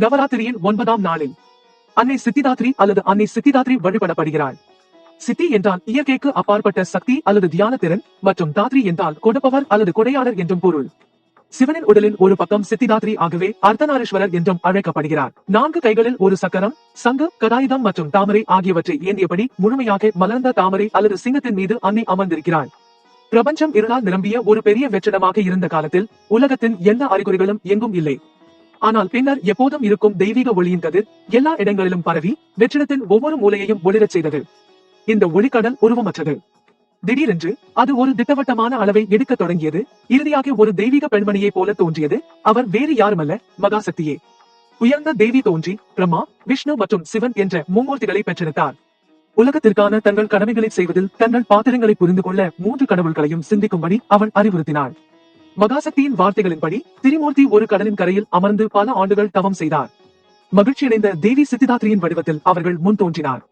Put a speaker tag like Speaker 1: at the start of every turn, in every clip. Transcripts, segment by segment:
Speaker 1: நவராத்திரியின் ஒன்பதாம் நாளில். அன்னை சித்திதாத்ரி அல்லது அன்னை சித்திதாத்ரி வழிபடப்படுகிறாள். சித்தி என்றால் இயற்கைக்கு அப்பாற்பட்ட சக்தி அல்லது தியான திறன் மற்றும் தாத்ரி என்றால் கொடுப்பவர் அல்லது கொடையாளர் என்றும் பொருள். சிவனின் உடலின் ஒரு பக்கம் சித்திதாத்ரி ஆகவே அர்த்தநாரீஸ்வரர் என்றும் அழைக்கப்படுகிறார். நான்கு கைகளில் ஒரு சக்கரம் சங்கு கதாயுதம் மற்றும் தாமரை ஆகியவற்றை ஏந்தியபடி முழுமையாக மலர்ந்த தாமரை அல்லது சிங்கத்தின் மீது அன்னை அமர்ந்திருக்கிறாள். பிரபஞ்சம் இருளால் நிரம்பிய ஒரு பெரிய வெற்றிடமாக இருந்த காலத்தில் உலகத்தின் எந்த அறிகுறிகளும் எங்கும் இல்லை. ஆனால் பின்னர் எப்போதும் இருக்கும் தெய்வீக ஒளியின் கதிர் எல்லா இடங்களிலும் பரவி வெற்றிடத்தின் ஒவ்வொரு மூலையையும் ஒளிரச் செய்தது. இந்த ஒளிக்கடல் உருவமற்றது. திடீரென்று அது ஒரு திட்டவட்டமான அளவை எடுக்கத் தொடங்கியது. இறுதியாக ஒரு தெய்வீக பெண்மணியைப் போல தோன்றியது. அவர் வேறு யாருமல்ல மகாசக்தியே. உயர்ந்த தேவி தோன்றி பிரம்மா விஷ்ணு மற்றும் சிவன் என்ற மும்மூர்த்திகளை பெற்றெடுத்தார். உலகத்திற்கான தங்கள் கடமைகளை செய்வதில் தங்கள் பாத்திரங்களை புரிந்து கொள்ள மூன்று கடவுள்களையும் சிந்திக்கும்படி அவள் அறிவுறுத்தினாள். மகாசக்தியின் வார்த்தைகளின்படி திரிமூர்த்தி ஒரு கடலின் கரையில் அமர்ந்து பல ஆண்டுகள் தவம் செய்தார். மகிழ்ச்சியடைந்த தேவி சித்திதாத்ரியின் வடிவத்தில் அவர்கள் முன் தோன்றினார்.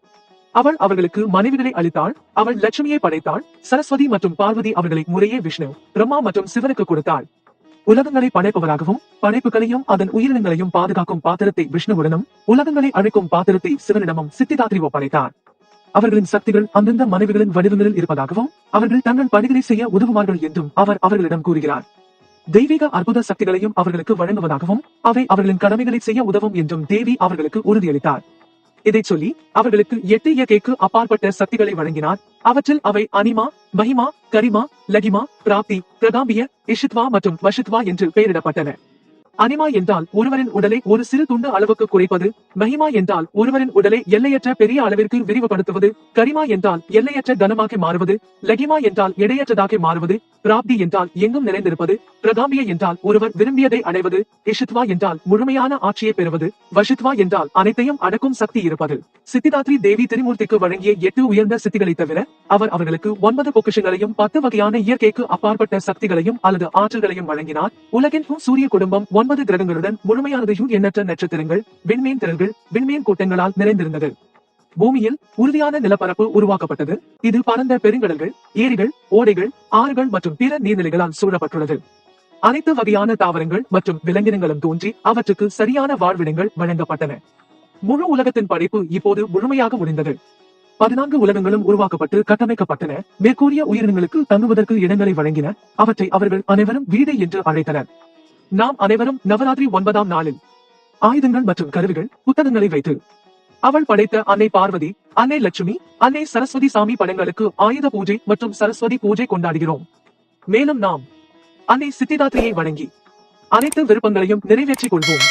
Speaker 1: அவள் அவர்களுக்கு மனைவிகளை அளித்தாள் அவள் லட்சுமியை படைத்தாள் சரஸ்வதி மற்றும் பார்வதி அவர்களை முறையே விஷ்ணு பிரம்மா மற்றும் சிவனுக்கு கொடுத்தாள். உலகங்களை படைப்பவராகவும் படைப்புகளையும் அதன் உயிரினங்களையும் பாதுகாக்கும் பாத்திரத்தை விஷ்ணுவுடனும் உலகங்களை அழைக்கும் பாத்திரத்தை சிவனிடமும் சித்திதாத்ரி ஒப்படைத்தார். அவர்களின் சக்திகள் அந்தந்த மனைவிகளின் வடிவங்களில் இருப்பதாகவும் அவர்கள் தங்கள் பணிகளை செய்ய உதவுவார்கள் என்றும் அவர் அவர்களிடம் கூறுகிறார். தெய்வீக அற்புத சக்திகளையும் அவர்களுக்கு வழங்குவதாகவும் அவை அவர்களின் கடமைகளை செய்ய உதவும் என்றும் தேவி அவர்களுக்கு உறுதியளித்தார். இதைச் சொல்லி அவர்களுக்கு எட்டு இயற்கைக்கு அப்பாற்பட்ட சக்திகளை வழங்கினார். அவற்றில் அவை அனிமா மஹிமா கரிமா லகிமா பிராப்தி பிரகாம்பிய இஷித்வா மற்றும் வஷித்வா என்று பெயரிடப்பட்டன. அனிமா என்றால் ஒருவரின் உடலை ஒரு சிறு துண்டு அளவுக்கு குறைப்பது மஹிமா என்றால் ஒருவரின் உடலை எல்லையற்ற பெரிய அளவிற்கு விரிவுபடுத்துவது கரிமா என்றால் எல்லையற்ற கனமாக மாறுவது லகிமா என்றால் எடையற்றதாக மாறுவது பிராப்தி என்றால் எங்கும் நிறைந்திருப்பது பிரகாம்பிய என்றால் ஒருவர் விரும்பியதை அடைவது இஷித்வா என்றால் முழுமையான ஆட்சியை பெறுவது வஷித்வா என்றால் அனைத்தையும் அடக்கும் சக்தி இருப்பது. சித்திதாத்ரி தேவி திரிமூர்த்திக்கு வழங்கிய எட்டு உயர்ந்த சித்திகளை தவிர அவர் அவர்களுக்கு ஒன்பது பொக்கிஷங்களையும் பத்து வகையான இயற்கைக்கு அப்பாற்பட்ட சக்திகளையும் அல்லது ஆற்றல்களையும் வழங்கினார். உலகின் சூரிய குடும்பம் ஒன்பது கிரகங்களுடன் முழுமையானதையும் எண்ணற்ற நட்சத்திரங்கள் விண்மீன் திரள்கள் விண்மீன் கூட்டங்களால் நிறைந்திருந்தது. பூமியில் உறுதியான நிலப்பரப்பு உருவாக்கப்பட்டது. இது பரந்த பெருங்கடல்கள் ஏரிகள் ஓடைகள் ஆறுகள் மற்றும் பிற நீர்நிலைகளால் சூழப்பட்டுள்ளது. அனைத்து வகையான தாவரங்கள் மற்றும் விலங்கினங்களும் தோன்றி அவற்றுக்கு சரியான வாழ்விடங்கள் வழங்கப்பட்டன. முழு உலகத்தின் படைப்பு இப்போது முழுமையாக முடிந்தது பதினான்கு உலகங்களும் உருவாக்கப்பட்டு கட்டமைக்கப்பட்டன. மேற்கூறிய உயிரினங்களுக்கு தங்குவதற்கு இடங்களை வழங்கின அவற்றை அவர்கள் அனைவரும் வீடு என்று அழைத்தனர். நாம் அனைவரும் நவராத்திரி ஒன்பதாம் நாளில் ஆயுதங்கள் மற்றும் கருவிகள் புத்தகங்களை வைத்து அவள் படைத்த அன்னை பார்வதி அன்னை லட்சுமி அன்னை சரஸ்வதி சாமி படங்களுக்கு ஆயுத பூஜை மற்றும் சரஸ்வதி பூஜை கொண்டாடுகிறோம். மேலும் நாம் அன்னை சித்திதாத்திரியை வணங்கி அனைத்து விருப்பங்களையும் நிறைவேற்றிக் கொள்வோம்.